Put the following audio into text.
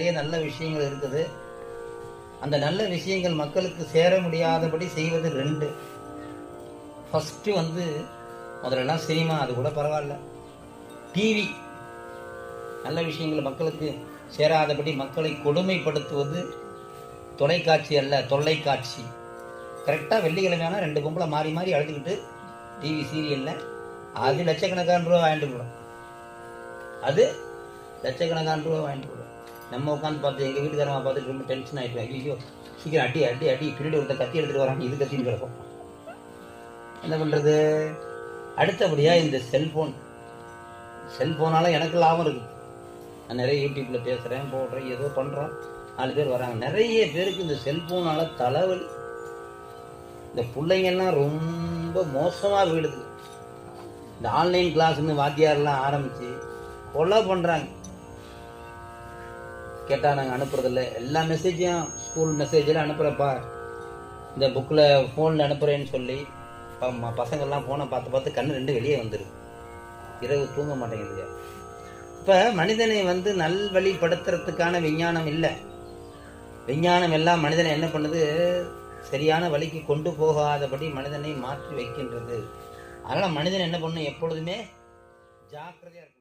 நிறைய நல்ல விஷயங்கள் இருக்குது. அந்த நல்ல விஷயங்கள் மக்களுக்கு சேர முடியாதபடி செய்வது ரெண்டு. ஃபஸ்ட்டு வந்து முதல்லலாம் சினிமா அது கூட பரவாயில்ல. டிவி நல்ல விஷயங்கள் மக்களுக்கு சேராதபடி மக்களை கொடுமைப்படுத்துவது தொலைக்காட்சி அல்ல தொல்லைக்காட்சி. கரெக்டாக வெள்ளிக்கிழமையான ரெண்டு பொம்பளை மாறி மாறி அழுதுக்கிட்டு டிவி சீரியலில் அது லட்சக்கணக்கான ரூபா வாங்கிட்டு போடும். அது லட்சக்கணக்கான ரூபா வாங்கிட்டு போடும். நம்ம உட்காந்து பார்த்து எங்கள் வீட்டுக்காரங்க பார்த்துட்டு ரொம்ப டென்ஷன் ஆகிட்டு ஐயோ சீக்கிரம் அடி அடி அடி பின்னாடி ஒருத்தர் கத்தி எடுத்துகிட்டு வராங்க இது கத்தின்னு கிடக்கும். என்ன பண்ணுறது அடுத்தபடியாக இந்த செல்ஃபோன் செல்ஃபோனால் எனக்கு லாபம் இருக்குது நான் நிறைய யூடியூப்பில் பேசுகிறேன் போடுறேன் ஏதோ பண்ணுறோம் நாலு பேர் வராங்க. நிறைய பேருக்கு இந்த செல்ஃபோனால தலைவலி. இந்த பிள்ளைங்கெல்லாம் ரொம்ப மோசமாக போயிடுது இந்த ஆன்லைன் கிளாஸ்னு வாத்தியாரெலாம் ஆரம்பித்து கொலை பண்ணுறாங்க கேட்டால் நாங்கள் அனுப்புறதில்ல. எல்லா மெசேஜையும் ஸ்கூல் மெசேஜில் அனுப்புகிறப்பா இந்த புக்கில் ஃபோனில் அனுப்புகிறேன்னு சொல்லி ப- ம- பசங்கள்லாம் ஃபோனை பார்த்து பார்த்து கண் ரெண்டு வெளியே வந்துடும் இரவு தூங்க மாட்டேங்குதுங்க. இப்போ மனிதனை வந்து நல்வழிப்படுத்துறதுக்கான விஞ்ஞானம் இல்லை. விஞ்ஞானம் எல்லாம் மனிதனை என்ன பண்ணுது? சரியான வழிக்கு கொண்டு போகாதபடி மனிதனை மாற்றி வைக்கின்றது. அதனால் மனிதன் என்ன பண்ணும்? எப்பொழுதுமே ஜாக்கிரதையாக இருக்கும்